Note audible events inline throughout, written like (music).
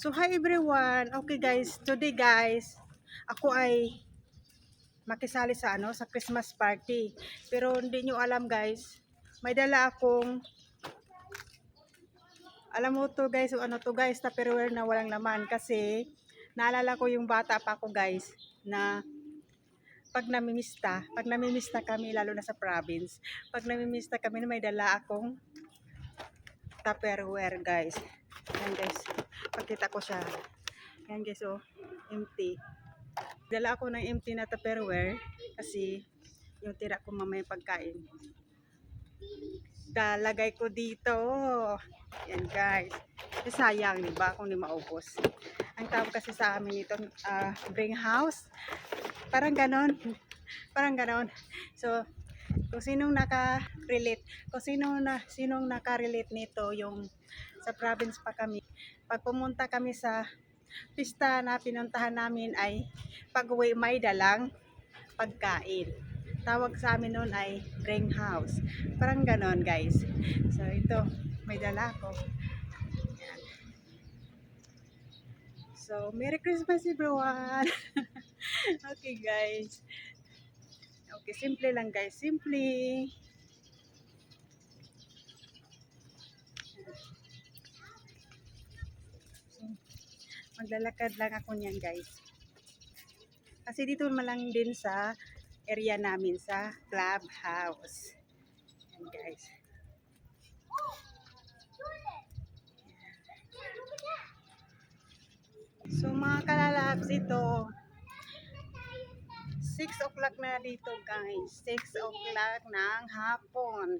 So hi everyone. Okay guys, today guys, ako ay makisali sa ano sa Christmas party. Pero hindi nyo alam guys, may dala akong alam mo to guys, o ano to guys, tupperware na walang laman kasi naalala ko yung bata pa ako guys na pag namimista, pag namimista kami lalo na sa province, pag namimista kami may dala akong tupperware guys. Yan guys, pakita ko siya. Yan guys oh, empty. Dala ako ng empty na tupperware kasi yung tira ko mamaya pagkain. Dalagay ko dito. Yan guys. Eh, sayang, di ba? Kung di maubos. Ang tawag kasi sa amin ito, ah, bring house. Parang ganon. Parang ganon. So, kung sinong naka-relate, kung sino na, sinong naka-relate nito, yung sa province pa kami, pag pumunta kami sa pista na pinuntahan namin ay pag-uwi may dalang pagkain. Tawag sa amin noon ay bring house. Parang ganon guys. So ito, may dala ko. Yan. So, Merry Christmas everyone! (laughs) okay guys. Okay, simple lang guys. Simple. Maglalakad lang ako niyan guys. Kasi dito naman lang din sa area namin sa clubhouse. Yan guys. So mga kalalabs ito, 6 o'clock na dito guys. 6 o'clock ng hapon.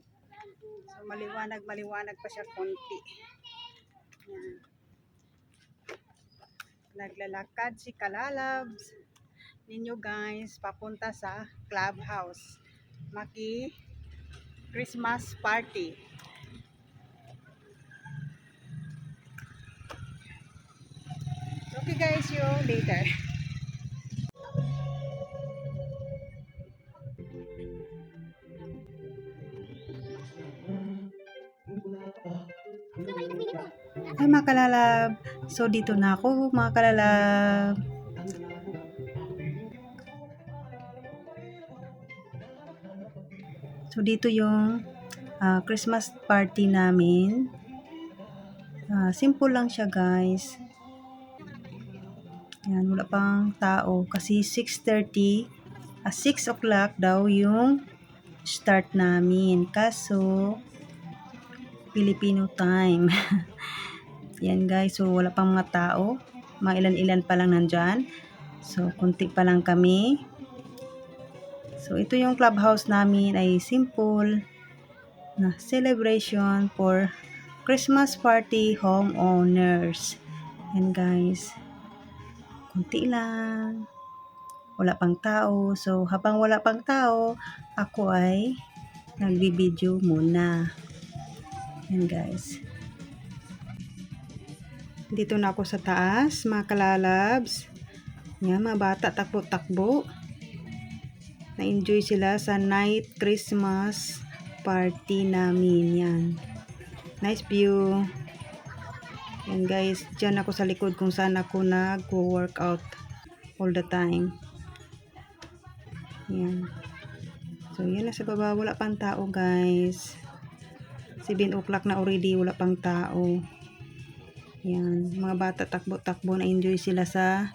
So maliwanag, maliwanag pa siya konti. Yan. Naglalakad si Kalalabs ninyo guys papunta sa clubhouse. Maki Christmas party. Okay guys, yung later. (laughs) Ay mga kalalab, so dito na ako mga kalalab. So dito yung ah, Christmas party namin. Ah, simple lang siya guys. Yan, wala pang tao kasi 6.30 ah, 6 o'clock daw yung start namin. Kaso, Filipino time. (laughs) Yan guys, so wala pang mga tao. Mga ilan-ilan pa lang nandyan. So, kunti pa lang kami. So, ito yung clubhouse namin ay simple na celebration for Christmas party homeowners. Yan guys. Kunti lang. Wala pang tao. So, habang wala pang tao, ako ay nagbibideo muna. Yan guys. Dito na ako sa taas, mga kalalabs. Yan, mga bata takbo-takbo. Na-enjoy sila sa night Christmas party namin. Yan. Nice view. Yan guys, dyan ako sa likod kung saan ako nag-workout all the time. Yan. So, yan na sa baba. Wala pang tao guys. 7 o'clock na already. Wala pang tao. Yan. Mga bata takbo-takbo na enjoy sila sa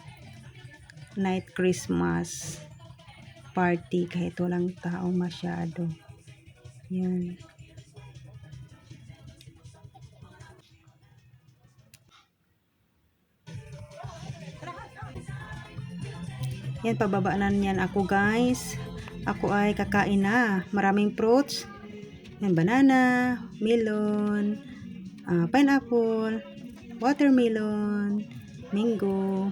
night Christmas party kahit walang tao masyado. Yan. Yan, pababa na niyan ako guys. Ako ay kakain na. Maraming fruits. Yan, banana, melon, ah, pineapple, watermelon, mango,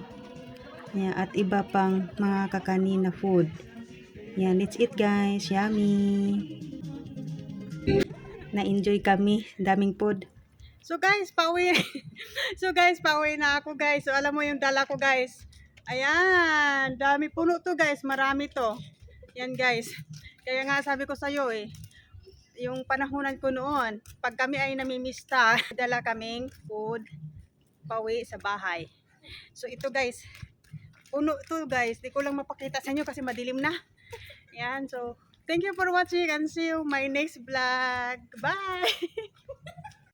yan, at iba pang mga kakanin na food. Yan, let's eat guys. Yummy. Na-enjoy kami. Daming food. So guys, pauwi. (laughs) so guys, pauwi na ako guys. So alam mo yung dala ko guys. Ayan, dami puno to guys. Marami to. Yan guys. Kaya nga sabi ko sa'yo eh, yung panahonan ko noon, pag kami ay namimista, (laughs) dala kaming food pauwi sa bahay. So ito guys, puno to guys. Di ko lang mapakita sa inyo kasi madilim na. Yan, so thank you for watching and see you my next vlog. Bye! (laughs)